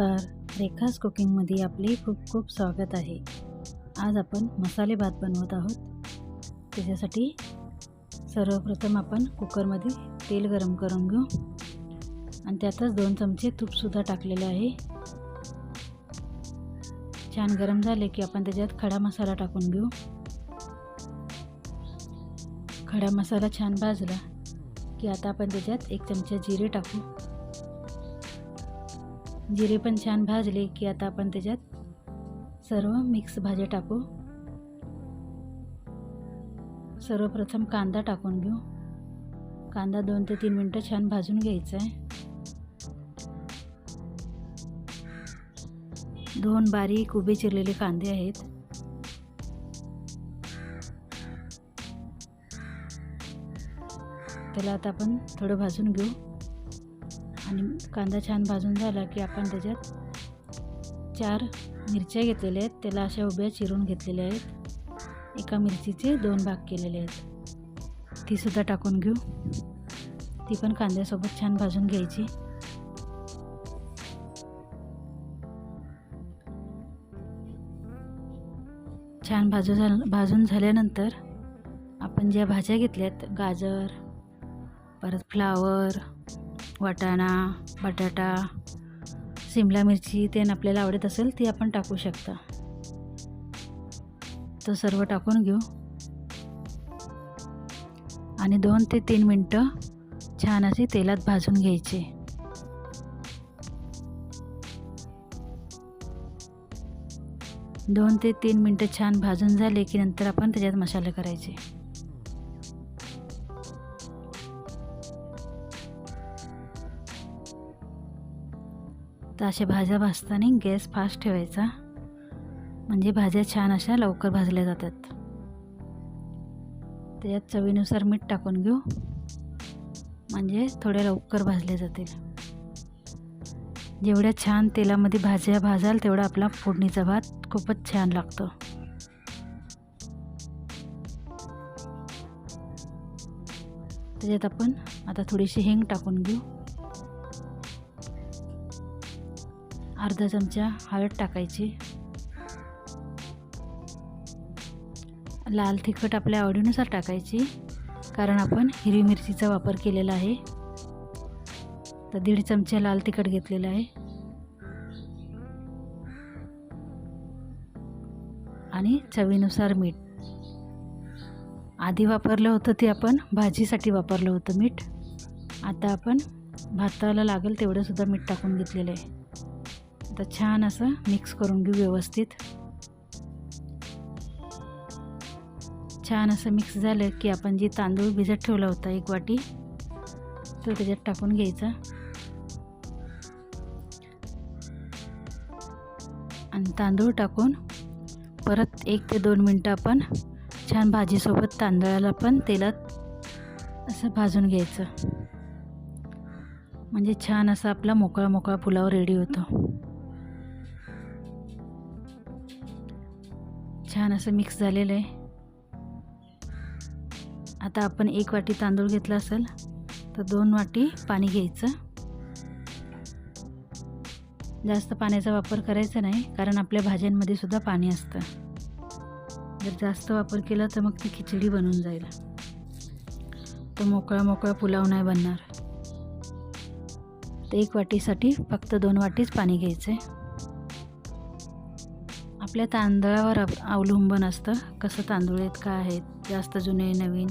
रेखास कुकिंगमध्ये आपले खूप खूप स्वागत आहे. आज आपण मसाले भात बनवत आहोत. त्याच्यासाठी सर्वप्रथम आपण कुकरमध्ये तेल गरम करून घेऊ. आणि त्यातच दोन चमचे तूपसुद्धा टाकलेले आहे. छान गरम झाले की आपण त्याच्यात खडा मसाला टाकून घेऊ. खडा मसाला छान भाजला की आता आपण त्याच्यात एक चमचा जिरे टाकू. जिरे पण छान भाजले की आता आपण त्याच्यात सर्व मिक्स भाज्या टाकू. सर्वप्रथम कांदा टाकून घेऊ. कांदा दोन ते तीन मिनटं छान भाजून घ्यायचा आहे. दोन बारीक उभे चिरलेले कांदे आहेत. त्याला आता आपण थोडं भाजून घेऊ. आणि कांदा छान भाजून झाला की आपण त्याच्यात चार मिरच्या घेतलेल्या आहेत. त्याला अशा उभ्या चिरून घेतलेल्या आहेत. एका मिरचीचे दोन भाग केलेले आहेत. तीसुद्धा टाकून घेऊ. ती पण कांद्यासोबत छान भाजून घ्यायची. छान भाजू झाल भाजून झाल्यानंतर आपण ज्या भाज्या घेतल्यात गाजर परत फ्लावर वाटाणा बटाटा सिमला मिरची ते आपल्याला आवडत असेल ती आपण टाकू शकता. तर सर्व टाकून घेऊ. आणि दोन ते तीन मिनटं छान असे तेलात भाजून घ्यायचे. दोन ते तीन मिनटं छान भाजून झाले की नंतर आपण त्याच्यात मसाले करायचे. तर अशा भाज्या भाजताना गॅस फास्ट ठेवायचा. म्हणजे भाज्या छान अशा लवकर भाजल्या जातात. त्याच्यात चवीनुसार मीठ टाकून घेऊ. म्हणजे थोड्या लवकर भाजल्या जातील. जेवढ्या छान तेलामध्ये भाज्या भाजाल तेवढा आपला फोडणीचा भात खूपच छान लागतो. त्याच्यात आपण आता थोडीशी हिंग टाकून घेऊ. अर्धा चमचा हळद टाकायची. लाल तिखट आपल्या आवडीनुसार टाकायची कारण आपण हिरवी मिरचीचा वापर केलेला आहे. तर दीड चमचे लाल तिखट घेतलेलं आहे. आणि चवीनुसार मीठ. आधी वापरलं होतं ते आपण भाजीसाठी वापरलं होतं मीठ. आता आपण भाताला लागेल तेवढंसुद्धा मीठ टाकून घेतलेलं आहे. आता छान असं मिक्स करून घेऊ व्यवस्थित. छान असं मिक्स झालं की आपण जे तांदूळ भिजत ठेवला होता एक वाटी तो त्याच्यात टाकून घ्यायचा. आणि तांदूळ टाकून परत एक ते दोन मिनटं आपण छान भाजीसोबत तांदळाला पण तेलात असं भाजून घ्यायचं. म्हणजे छान असा आपला मोकळा मोकळा पुलाव रेडी होतो. छान असं मिक्स झालेलं आहे. आता आपण एक वाटी तांदूळ घेतला असेल तर दोन वाटी पाणी घ्यायचं. जास्त पाण्याचा वापर करायचा नाही कारण आपल्या भाज्यांमध्ये सुद्धा पाणी असतं. जर जास्त वापर केला तर मग ती खिचडी बनून जाईल. तो मोकळा मोकळा पुलाव नाही बनणार. तर एक वाटीसाठी फक्त दोन वाटीच पाणी घ्यायचं आहे आपल्या तांदळावर अव अवलंबून असतं. कसं तांदूळ आहेत का आहेत जास्त जुने नवीन?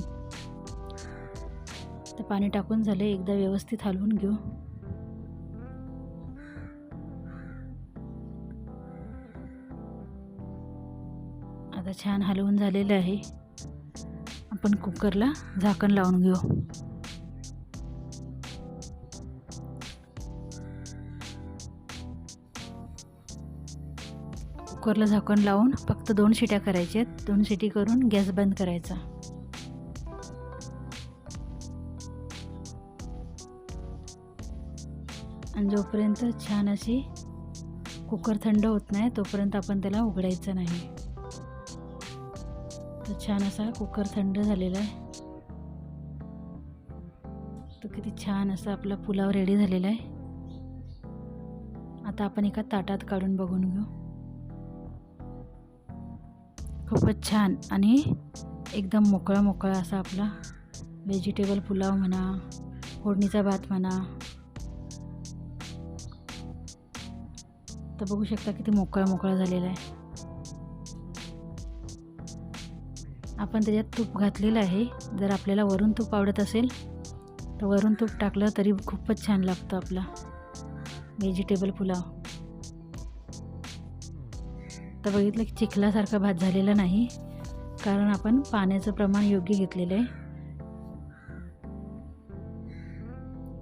तर पाणी टाकून झाले. एकदा व्यवस्थित हलवून घेऊ. आता छान हलवून झालेलं आहे. आपण कुकरला झाकण लावून घेऊ. कुकरला झाकण लावून फक्त दोन शिट्या करायच्या आहेत. दोन शिटी करून गॅस बंद करायचा. आणि जोपर्यंत छान अशी कुकर थंड होत नाही तोपर्यंत आपण त्याला उघडायचं नाही. तर छान असा कुकर थंड झालेला आहे. तो किती छान असा आपला पुलाव रेडी झालेला आहे. आता आपण एका ताटात काढून बघून घेऊ. खूपच छान आणि एकदम मोकळा मोकळा असा आपला व्हेजिटेबल पुलाव म्हणा फोडणीचा भात म्हणा. तर बघू शकता किती मोकळा मोकळा झालेला आहे. आपण त्याच्यात तूप घातलेलं आहे. जर आपल्याला वरून तूप आवडत असेल तर वरून तूप टाकलं तरी खूपच छान लागतं आपला व्हेजिटेबल पुलाव. तर बघितलं की चिखलासारखा भात झालेला नाही. कारण आपण पाण्याचं प्रमाण योग्य घेतलेलं आहे.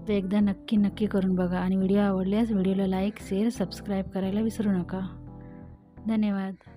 तर एकदा नक्की नक्की करून बघा. आणि व्हिडिओ आवडल्यास व्हिडिओला लाईक शेअर सबस्क्राईब करायला विसरू नका. धन्यवाद.